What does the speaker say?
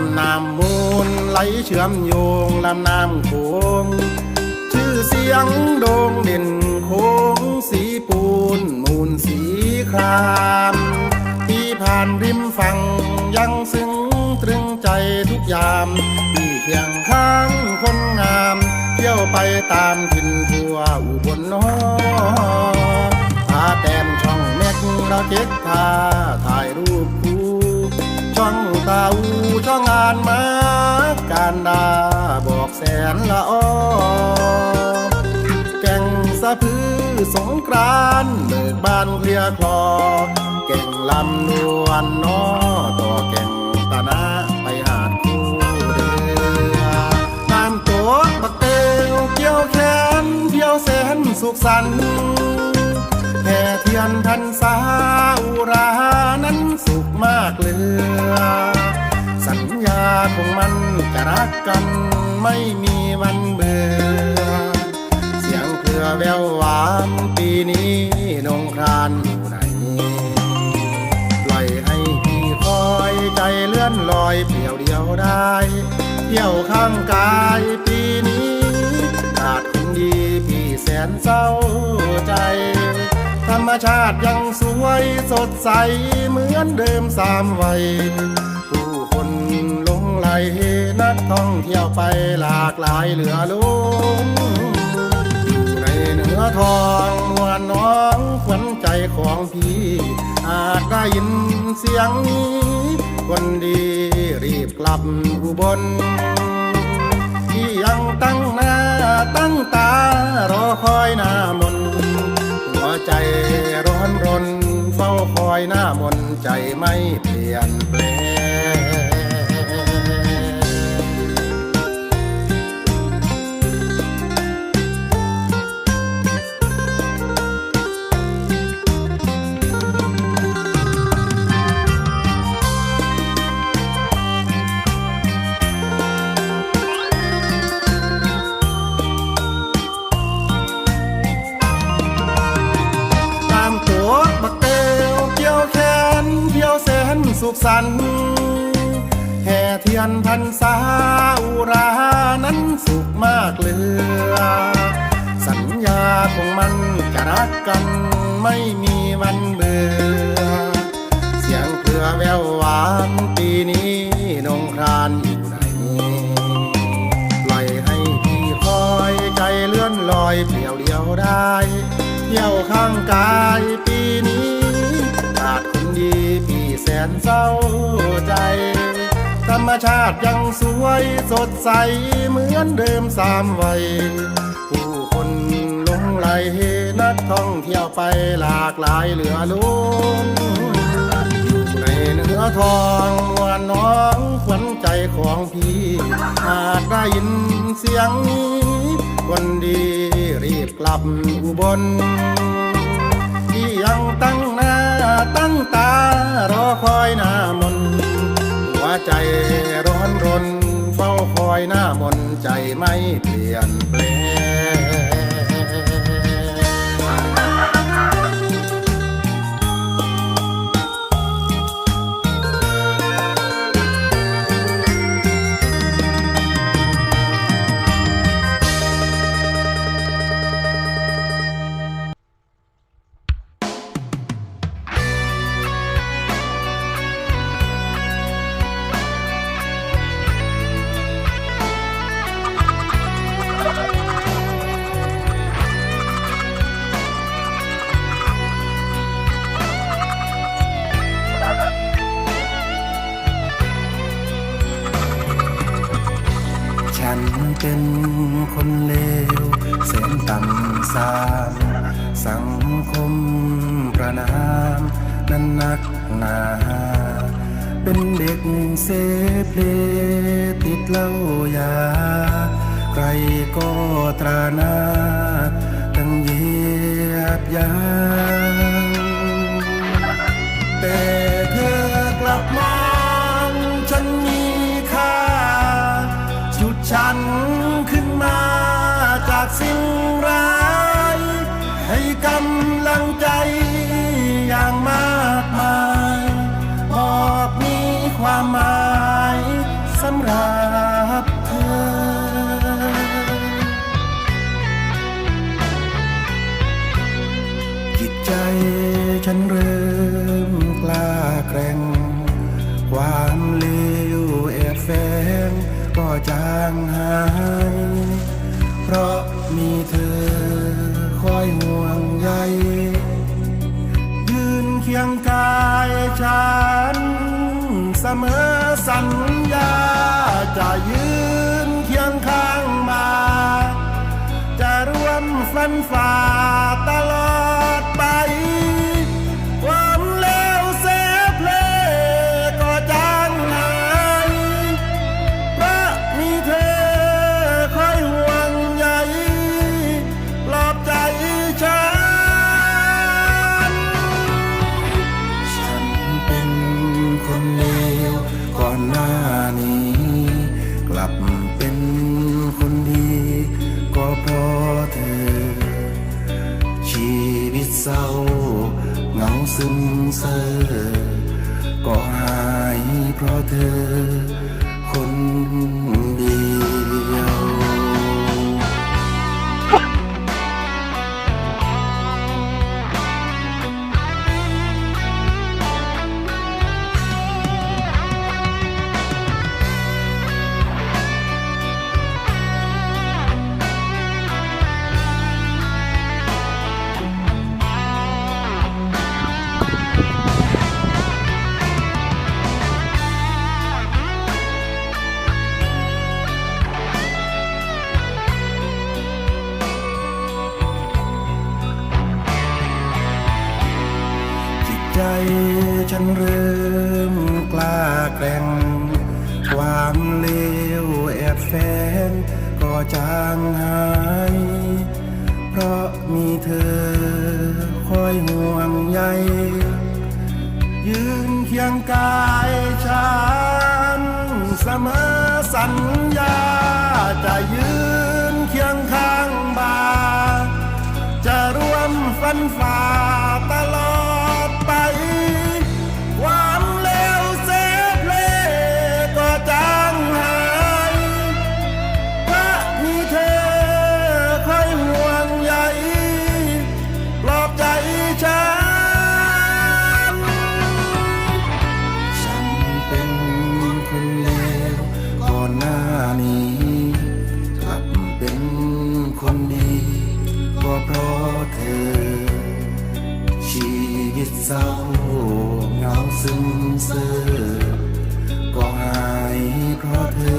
ำน้ำมูลไหลเชื่อมโยงลำน้ำโขงชื่อเสียงโด่งเด่นโค้งสีปูนมูลสีครามที่ผ่านริมฝั่งยังซึ้งตรึงใจทุกยามที่เคียงข้างคนงาม เที่ยวไปตามถิ่นทั่วอุบลนอพาแต้มช่องเม็กเราเก็ตทาถ่ายรูป ช่องตาอูช่องงานมาการดาบอกแสนละออแก่งสะพือสงกรานเบิกบานเคลียคลอเก่งลำนวลนอต่อเก่งตานะไปหาดคู่เรือน้ำตัวบักเตวเกี่ยวแขนเที่ยวแสนสุขสันต์ แห่เทียนพันษาอุรานั้นสุขมากเหลือ สัญญาของมันจะรักกันไม่มีวันเบื่อ เสียงเครือแววหวานปีนี้นงครานอยู่ไหนปล่อยให้พี่คอยใจเลื่อนลอยเปลี่ยวเดียวได้เที่ยวข้างกาย ชาติยังสวยสดใสเหมือนเดิมสามวัย ผู้คนหลงไหลนักท่องเที่ยวไปหลากหลายเหลือล้นอยู่ในเหนือทองมวลน้องขวัญใจของพี่ อาจได้ยินเสียงนี้ คนดีรีบกลับอุบลที่ยังตั้งหน้าตั้งตารอคอย สุขสันต์แห่เทียนพันษาอุรานั้นสุขมากเหลือ สัญญาของมันจะรักกันไม่มีวันเบื่อ เสียงเครือแววหวานปีนี้นงครานอยู่ไหนปล่อยให้พี่คอยใจเลื่อนลอยเปลี่ยวเดียวได้ เที่ยวข้างกายปีนี้าใจ ธรรมชาติยังสวยสดใสเหมือนเดิมสามวัย ผู้คนหลงไหลนักท่องเที่ยวไปหลากหลายเหลือล้นในเนื้อทองวลน้องขวัญใจของพี่อาจได้ยินเสียงนี้ คนดีรีบกลับอุบลที่ยังตั้ง ตั้งตารอคอยหน้ามนหัวใจร้อนรน เฝ้าคอยหน้ามนใจไม่เปลี่ยนแปลง คนเลวเสนต่ำสามสังคมประนามนั้นนักหนา เป็นเด็กเสเพลติดเหล้ายา ใครก็ตราหน้าตั้งเยียบยาางหาย เพราะมีเธอคอยห่วงใย ยืนเคียงกายฉัน เสมอสัญญาจะยืนเคียงข้างมา จะร่วมฟันฝ่าตลอด เซอก็หายเพราะเธอ ใจฉันเริ่มกล้าแกร่ง ความเลวแอบแฝงก็จางหาย เพราะมีเธอคอยห่วงใยยืนเคียงกายฉันเสมอสัญญาจะยืนเคียงข้างบ่าจะร่วมฟันฝ่า ซึ้งเสื่ก็หายเพราะเธอ